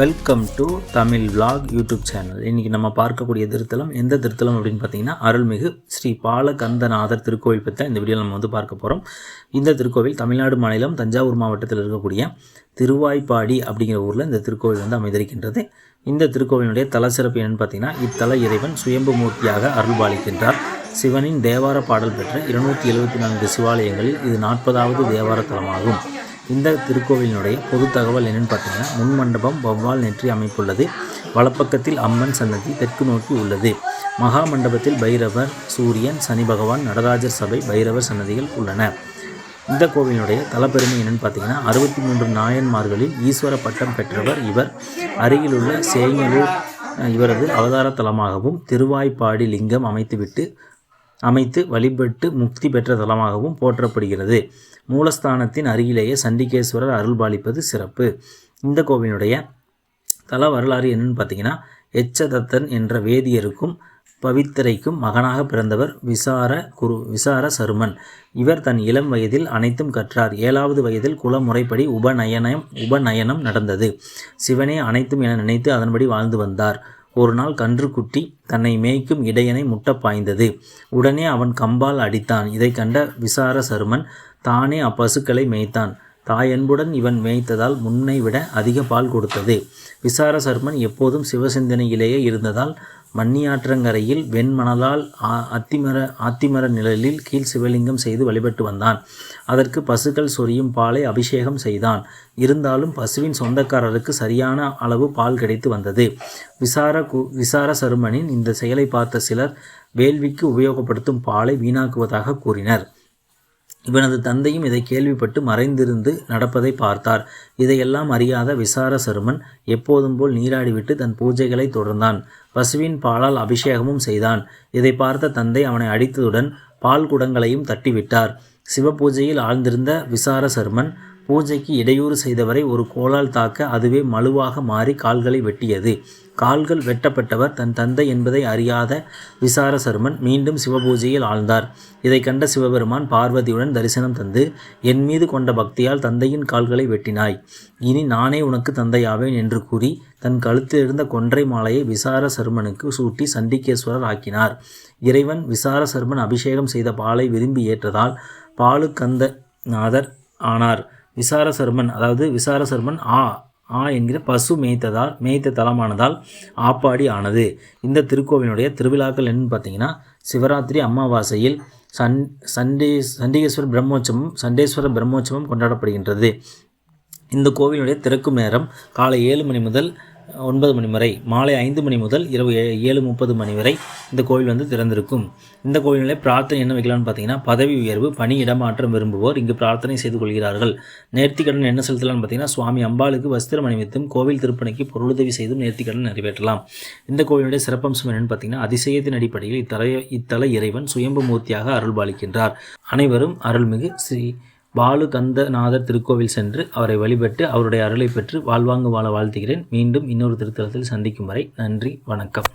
Welcome to Tamil vlog YouTube channel இன்றைக்கி நம்ம பார்க்கக்கூடிய திருத்தலம் எந்த திருத்தலம் அப்படின்னு பார்த்தீங்கன்னா அருள்மிகு ஸ்ரீ பாலகந்தநாதர் திருக்கோவில் பற்றி இந்த வீடியோ நம்ம வந்து பார்க்க போகிறோம் இந்த திருக்கோவில் தமிழ்நாடு மாநிலம் தஞ்சாவூர் மாவட்டத்தில் இருக்கக்கூடிய திருவாய்ப்பாடி அப்படிங்கிற ஊரில் இந்த திருக்கோவில் வந்து அமைந்திருக்கின்றது. இந்த திருக்கோவிலுடைய தல சிறப்பு என்னன்னு பார்த்தீங்கன்னா இத்தல இறைவன் சுயம்பு மூர்த்தியாக அருள்பாலிக்கின்றார். சிவனின் தேவார பாடல் பெற்ற இருநூற்றி எழுபத்தி நான்கு சிவாலயங்களில் இது நாற்பதாவது தேவார தலமாகும். இந்த திருக்கோவிலினுடைய பொது தகவல் என்னென்னு பார்த்தீங்கன்னா முன் மண்டபம் வவ்வால் நெற்றி அமைப்புள்ளது. வலப்பக்கத்தில் அம்மன் சன்னதி தெற்கு நோக்கி உள்ளது. மகா மண்டபத்தில் பைரவர் சூரியன் சனி பகவான் நடராஜர் சபை பைரவர் சன்னதிகள் உள்ளன. இந்த கோவிலினுடைய தலப்பெருமை என்னென்னு பார்த்தீங்கன்னா அறுபத்தி மூன்று நாயன்மார்களில் ஈஸ்வர பட்டம் பெற்றவர் இவர். அருகிலுள்ள சேங்கலூர் அஹ், இவரது அவதார தலமாகவும் திருவாய்ப்பாடி லிங்கம் அமைத்துவிட்டு அமைத்து வழிபட்டு முக்தி பெற்ற தலமாகவும் போற்றப்படுகிறது. மூலஸ்தானத்தின் அருகிலேயே சண்டிகேஸ்வரர் அருள்பாலிப்பது சிறப்பு. இந்த கோவிலுடைய தல வரலாறு என்னன்னு பார்த்தீங்கன்னா எச்சதத்தன் என்ற வேதியருக்கும் பவித்திரைக்கும் மகனாக பிறந்தவர் விசார குரு விசார சருமன். இவர் தன் இளம் வயதில் அனைத்தும் கற்றார். ஏழாவது வயதில் குலமுறைப்படி உபநயனம் உபநயனம் நடந்தது. சிவனே அனைத்தும் என நினைத்து அதன்படி வாழ்ந்து வந்தார். ஒரு நாள் கன்றுக்குட்டி தன்னை மேய்க்கும் இடையனை முட்ட பாய்ந்தது. உடனே அவன் கம்பால் அடித்தான். இதை கண்ட விசார சருமன் தானே அப்பசுக்களை மேய்த்தான். தாயன்புடன் இவன் மேய்த்ததால் முன்னை விட அதிக பால் கொடுத்தது. விசார சர்மன் எப்போதும் சிவசிந்தனையிலேயே இருந்ததால் மண்ணியாற்றங்கரையில் வெண்மணலால் அத்திமர ஆத்திமர நிழலில் கீழ் சிவலிங்கம் செய்து வழிபட்டு வந்தான். அதற்கு பசுக்கள் சொரியும் பாலை அபிஷேகம் செய்தான். இருந்தாலும் பசுவின் சொந்தக்காரருக்கு சரியான அளவு பால் கிடைத்து வந்தது. விசார கு விசார சருமனின் இந்த செயலை பார்த்த சிலர் வேள்விக்கு உபயோகப்படுத்தும் பாலை வீணாக்குவதாக கூறினர். இவனது தந்தையும் இதை கேள்விப்பட்டு மறைந்திருந்து நடப்பதை பார்த்தார். இதையெல்லாம் அறியாத விசார சருமன் எப்போதும் போல் நீராடிவிட்டு தன் பூஜைகளை தொடர்ந்தான். பசுவின் பாலால் அபிஷேகமும் செய்தான். இதை பார்த்த தந்தை அவனை அடித்ததுடன் பால் குடங்களையும் தட்டிவிட்டார். சிவபூஜையில் ஆழ்ந்திருந்த விசார சருமன் பூஜைக்கு இடையூறு செய்தவரை ஒரு கோலால் தாக்க அதுவே மழுவாக மாறி கால்களை வெட்டியது. கால்கள் வெட்டப்பட்டவர் தன் தந்தை என்பதை அறியாத விசார சருமன் மீண்டும் சிவபூஜையில் ஆழ்ந்தார். இதை கண்ட சிவபெருமான் பார்வதியுடன் தரிசனம் தந்து என் மீது கொண்ட பக்தியால் தந்தையின் கால்களை வெட்டினாய். இனி நானே உனக்கு தந்தையாவேன் என்று கூறி தன் கழுத்தில் இருந்த கொன்றை மாலையை விசார சருமனுக்கு சூட்டி சண்டிகேஸ்வரர் ஆக்கினார். இறைவன் விசார சருமன் அபிஷேகம் செய்த பாலை விரும்பி ஏற்றதால் பாலுக்கந்த நாதர் ஆனார். விசாரசர்மன் அதாவது விசாரசர்மன் ஆ ஆ என்கிற பசு மேய்த்ததால் மேய்த்த தலமானதால் ஆப்பாடி ஆனது இந்த திருக்கோவிலுடைய திருவிழாக்கள் என்னன்னு பார்த்தீங்கன்னா சிவராத்திரி அமாவாசையில் சன் சண்டே சண்டிகேஸ்வர பிரம்மோற்சவம் சண்டேஸ்வர பிரம்மோற்சவம் கொண்டாடப்படுகின்றது. இந்த கோவிலுடைய திறக்கும் நேரம் காலை ஏழு மணி முதல் ஒன்பது மணி வரை மாலை ஐந்து மணி முதல் இரவு ஏ- ஏழு முப்பது மணி வரை இந்த கோவில் வந்து திறந்திருக்கும். இந்த கோவிலில் பிரார்த்தனை என்ன வைக்கலாம்னு பார்த்தீங்கன்னா பதவி உயர்வு பணி இடமாற்றம் விரும்புவோர் இங்கு பிரார்த்தனை செய்து கொள்கிறார்கள். நேர்த்திக்கடன் என்ன செலுத்தலாம்னு பார்த்தீங்கன்னா சுவாமி அம்பாளுக்கு வஸ்திரம் அணிவித்தும் கோவில் திருப்பணிக்கு பொருளுதவி செய்தும் நேர்த்திக்கடன் நிறைவேற்றலாம். இந்த கோவிலுடைய சிறப்பம்சம் என்னென்னு பார்த்தீங்கன்னா அதிசயத்தின் அடிப்படையில் இத்தலை இத்தல இறைவன் சுயம்பு மூர்த்தியாக அருள்பாலிக்கின்றார். அனைவரும் அருள்மிகு ஸ்ரீ பாலு கந்தநாதர் திருக்கோவில் சென்று அவரை வழிபட்டு அவருடைய அருளை பெற்று வாழ்வாங்கு வாழ வாழ்த்துகிறேன். மீண்டும் இன்னொரு திருத்தலத்தில் சந்திக்கும் வரை நன்றி வணக்கம்.